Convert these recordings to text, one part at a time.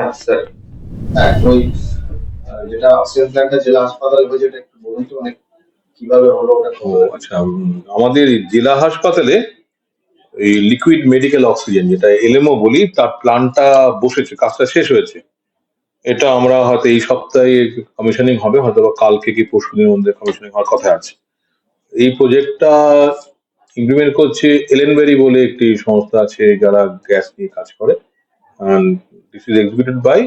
হ্যাঁ স্যার ওই যেটা অক্সিজেন প্ল্যান্টটা জেলা হাসপাতালে হয়েছে একটু বলুন তো মানে আচ্ছা আমাদের জেলা হাসপাতালে এই লিকুইড মেডিকেল অক্সিজেন যেটা এলএমও বলি, তার প্ল্যানটা বসেছে, কাজটা শেষ হয়েছে। এটা আমরা হয়তো এই সপ্তাহে কমিশনিং হবে, হয়তো কালকে কি পরশু দিনের মধ্যে কমিশনিং হওয়ার কথা আছে। এই প্রজেক্টটা ইমপ্লিমেন্ট করছে এলেনবেরি বলে একটি সংস্থা আছে, যারা গ্যাস নিয়ে কাজ করে। This is executed by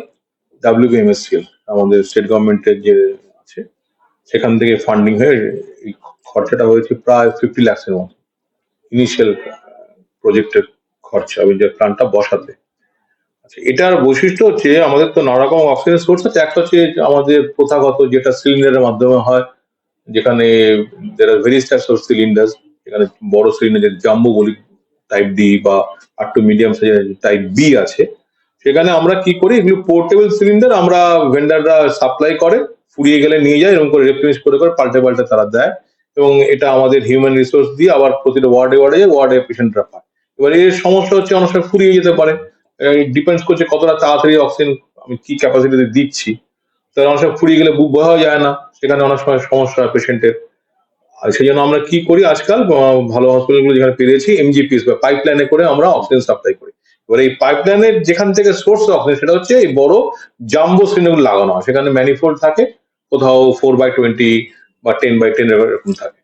WBMSCL আমাদের স্টেট গভর্নমেন্টের যে আছে, সেখান থেকে ফান্ডিং হয়ে এই খরচাটা হয়েছে প্রায় ফিফটি ল্যাক্সের মতো। ইনিশিয়াল প্রজেক্টের খরচা ওই যে প্ল্যানটা বসাতে। আচ্ছা এটার বৈশিষ্ট্য হচ্ছে আমাদের তো নানা রকম অক্সিজেন সোর্স আছে, একটা হচ্ছে আমাদের প্রথাগত যেটা সিলিন্ডারের মাধ্যমে হয়, যেখানে দের আর ভেরিয়াস টাইপস অফ সিলিন্ডার এখানে বড় সিলিন্ডার জাম্বো বলি টাইপ ডি বা একটু মিডিয়াম সাইজের টাইপ বি আছে। সেখানে আমরা কি করি? এগুলো পোর্টেবল সিলিন্ডার আমরা ভেন্ডাররা সাপ্লাই করে, ফুরিয়ে গেলে নিয়ে যায়, এরকম করে রেপ্লেস করে করে পাল্টে পাল্টে তারা দেয়। এবং এটা আমাদের হিউম্যান রিসোর্স দিয়ে আবার প্রতিটা ওয়ার্ডে ওয়ার্ডে যায় ওয়ার্ডে পেশেন্টরা পায়। এবার এর সমস্যা হচ্ছে অনেক সময় ফুরিয়ে যেতে পারে। ডিপেন্ডস করছে কতটা তাড়াতাড়ি অক্সিজেন আমি কি ক্যাপাসিটিতে দিচ্ছি। তাহলে অনেক সময় ফুরিয়ে গেলে বুক বোঝাও যায় না। সেখানে অনেক সময় সমস্যা হয় পেশেন্টের আর সেই জন্য আমরা কি করি? আজকাল ভালো হসপিটালগুলো যেখানে পেরেছি এমজিপিএস বা পাইপ লাইনে করে আমরা অক্সিজেন সাপ্লাই করি। এবার এই পাইপ লাইনের যেখান থেকে সোর্স অক্সিজেন সেটা হচ্ছে এই বড় জাম্বো সিলিন্ডার লাগানো হয়। সেখানে ম্যানিফোল্ড থাকে, কোথাও ফোর বাই টোয়েন্টি বা টেন বাই টেন এরকম থাকে।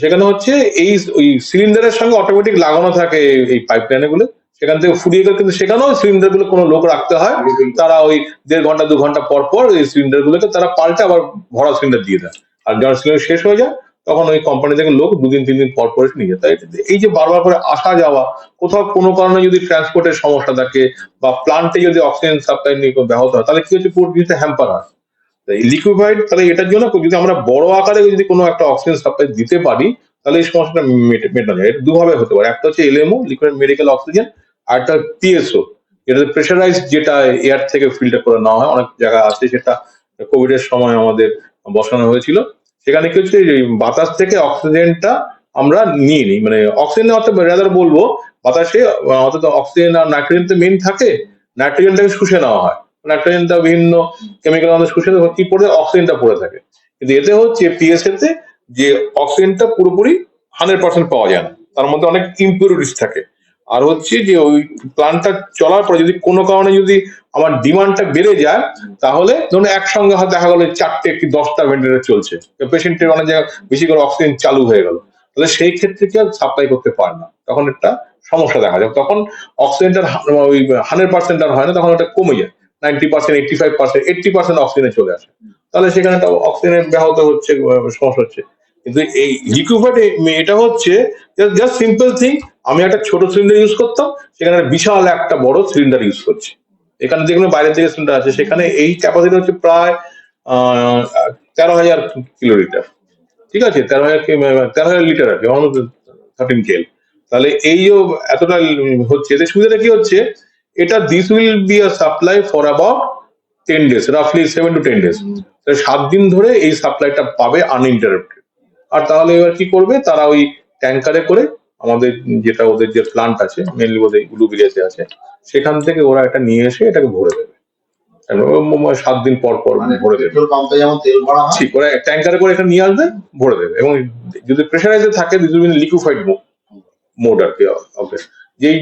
সেখানে হচ্ছে এই ওই সিলিন্ডারের সঙ্গে অটোমেটিক লাগানো থাকে এই- এই পাইপ লাইনে গুলো। সেখান থেকে ফুরিয়ে গেলে কিন্তু সেখানেও সিলিন্ডারগুলো কোনো লোক রাখতে হয়। তারা ওই দেড় ঘণ্টা, দু ঘণ্টা পর পর এই সিলিন্ডার গুলোকে তারা পাল্টে আবার ভরা সিলিন্ডার দিয়ে দেয়। আর যখন সিলিন্ডার শেষ হয়ে যায় তখন ওই কোম্পানি থেকে লোক দুদিন তিন দিন পর পর নিয়ে যায়। তাই এই যে বারবার করে আসা যাওয়া, কোথাও কোনো কারণে যদি ট্রান্সপোর্টের সমস্যা থাকে বা প্লান্টে যদি অক্সিজেন সাপ্লাই নিয়ে ব্যাহত হয়, তাহলে কি হচ্ছে পুরো হ্যাম্পার হয়? লিকুইফাইড তাহলে এটার জন্য যদি আমরা বড় আকারে যদি কোনো একটা অক্সিজেন সাপ্লাই দিতে পারি, তাহলে এই সমস্যাটা মেটে- মেটানো যায়। এটা দুভাবে হতে পারে। একটা হচ্ছে এলএমও লিকুইড মেডিকেল অক্সিজেন আর একটা পিএসও যেটা প্রেশারাইজ যেটা এয়ার থেকে ফিল্টার করে নেওয়া হয়। অনেক জায়গায় আছে, সেটা কোভিড এর সময় আমাদের বসানো হয়েছিল। সেখানে কি হচ্ছে বাতাস থেকে অক্সিজেনটা আমরা নিয়ে নিই। মানে অক্সিজেন অর্থাৎ রাদার বলব, বাতাসে অর্থাৎ অক্সিজেন আর নাইট্রোজেন তো মেন থাকে নাইট্রোজেনটাকে শুষে নেওয়া হয়। নাইট্রোজেনটা বিভিন্ন কেমিক্যাল আমাদের শুষে কি পড়ে অক্সিজেনটা পড়ে থাকে। কিন্তু এতে হচ্ছে পিএসএ তে যে অক্সিজেনটা পুরোপুরি হান্ড্রেড পার্সেন্ট পাওয়া যায় না। তার মধ্যে অনেক ইম্পিউরিটিস থাকে। আর হচ্ছে যে ওই প্ল্যানটা চলার পরে যদি কোনো কারণে যদি আমার ডিমান্ডটা বেড়ে যায় তাহলে ধরুন একসঙ্গে দেখা গেলো চারটে কি দশটা ভেন্টিলেটর চলছে। পেশেন্টের অনেক জায়গায় বেশি করে অক্সিজেন চালু হয়ে গেল। তাহলে সেই ক্ষেত্রে কি সাপ্লাই করতে পারে না। তখন একটা সমস্যা দেখা যায়। তখন অক্সিজেনটা ওই হান্ড্রেড পার্সেন্ট আর হয় না তখন ওটা কমে যায়। Ninety percent eighty five percent eighty percent অক্সিজেনে চলে আসে। তাহলে সেখানে একটা অক্সিজেনের ব্যাহত হচ্ছে সমস্যা হচ্ছে। কিন্তু এই লিকুইফাইড এটা হচ্ছে জাস্ট সিম্পল থিং আমি একটা ছোট সিলিন্ডার ইউজ করতাম সেখানে বিশাল একটা বড় সিলিন্ডার ইউজ করছি। এখানে যেগুলো বাইরের থেকে সিলিন্ডার আছে সেখানে এই ক্যাপাসিটি হচ্ছে প্রায় তেরো হাজার কিলো লিটার ঠিক আছে? তেরো হাজার তেরো হাজার লিটার আর কি থার্টিন কেল তাহলে এই যে এতটা হচ্ছে এতে সুবিধাটা কি হচ্ছে? এটা this will be a supply for about ten days রাফলি seven to ten days সাত দিন ধরে এই সাপ্লাইটা পাবে আনইন্টারাপ্টেড আর তাহলে এবার কি করবে? তারা ওই ট্যাঙ্কারে করে আমাদের যেটা ওদের যে প্লান্ট আছে মেনলি ওদের উলুবিরিয়াতে আছে সেখান থেকে ওরা এটা নিয়ে এসে এটাকে ভরে দেবে। সাত দিন পর পর মানে ভরে দেবে। ঠিক ওরা ট্যাঙ্কারে করে এখানে নিয়ে আসবে ভরে দেবে। এবং যদি প্রেশারাইজে থাকে লিকুইফাইড মোড আর কি ওকে যেই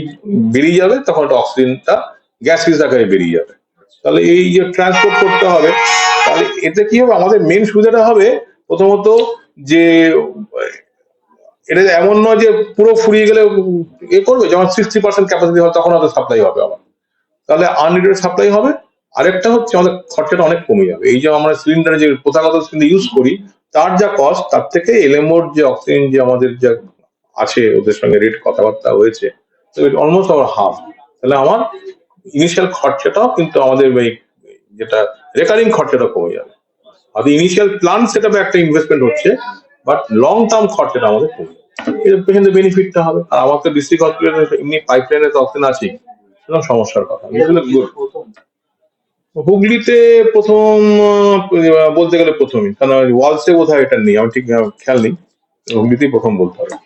বেরিয়ে যাবে তখন একটা অক্সিজেনটা গ্যাস আকারে বেরিয়ে যাবে। তাহলে এই যে ট্রান্সপোর্ট করতে হবে তাহলে এতে কি হবে? আমাদের মেন সুবিধাটা হবে প্রথমত যে এটা এমন নয় যে পুরো ফুরিয়ে গেলে এ করবে, যেমন সিক্সটি পার্সেন্ট ক্যাপাসিটি হয়, তখন হয়তো সাপ্লাই হবে আবার। তাহলে আনলিমিটেড সাপ্লাই হবে। আরেকটা হচ্ছে আমাদের খরচাটা অনেক কমে যাবে। এই যে আমরা সিলিন্ডারে যে প্রথাগত সিলিন্ডার ইউজ করি, তার যা কস্ট তার থেকে এলএমওর যে অক্সিজেন যে আমাদের যা আছে, ওদের সঙ্গে রেট কথাবার্তা হয়েছে, তো ইট অলমোস্ট আবার হাফ তাহলে আমার ইনিশিয়াল খরচাটাও কিন্তু আমাদের এই যেটা রেকারিং খরচাটা কমে যাবে। আর ইনিশিয়াল প্ল্যান সেটা একটা ইনভেস্টমেন্ট হচ্ছে বাট লং টার্ম খরচাটা আমাদের কমে এটা পেশেন্টের বেনিফিটটা হবে। আর আমার তো ডিস্ট্রিক্ট হসপিটালে এমনি পাইপলাইনে তো অক্সিজেন আছেই। সেরকম সমস্যার কথা। হুগলিতে প্রথম বলতে গেলে প্রথমই। কারণ ওয়ালসে বোধ হয় এটা নেই। আমি ঠিক খেয়াল নেই। হুগলিতেই প্রথম বলতে হবে।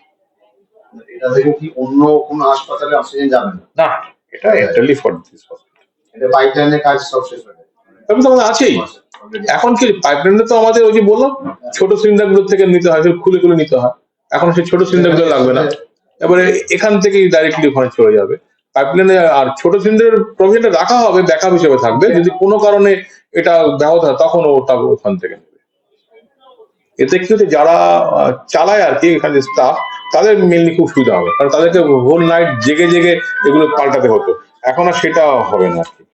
এটা থেকে কি অন্য কোনো হাসপাতালে অক্সিজেন যাবে না? এটা এন্টারলি ফর দিস এটা পাইপলাইনের কাজ সব শেষ হয়ে তবে তো আমাদের আছেই। এখন কি পাইপলাইনে তো আমাদের ওই যে বললাম ছোট সিলিন্ডারগুলো থেকে নিতে হয় খুলে খুলে নিতে হয়। এখন সেই ছোট সিলিন্ডারগুলো লাগবে না। এবারে এখান থেকেই ডাইরেক্টলি ওখানে চলে যাবে। পাইপলাইনে আর ছোট সিলিন্ডারের প্রভিশনটা রাখা হবে ব্যাকআপ হিসেবে থাকবে। যদি কোনো কারণে এটা ব্যাহত হয়, তখন ওটা ওখান থেকে নেবে। এতে কি হচ্ছে, যারা চালায় আর কি এখানে স্টাফ তাদের মেনলি খুব সুবিধা হবে। কারণ তাদেরকে হোল নাইট জেগে জেগে এগুলো পাল্টাতে হতো। এখন আর সেটা হবে না আর কি।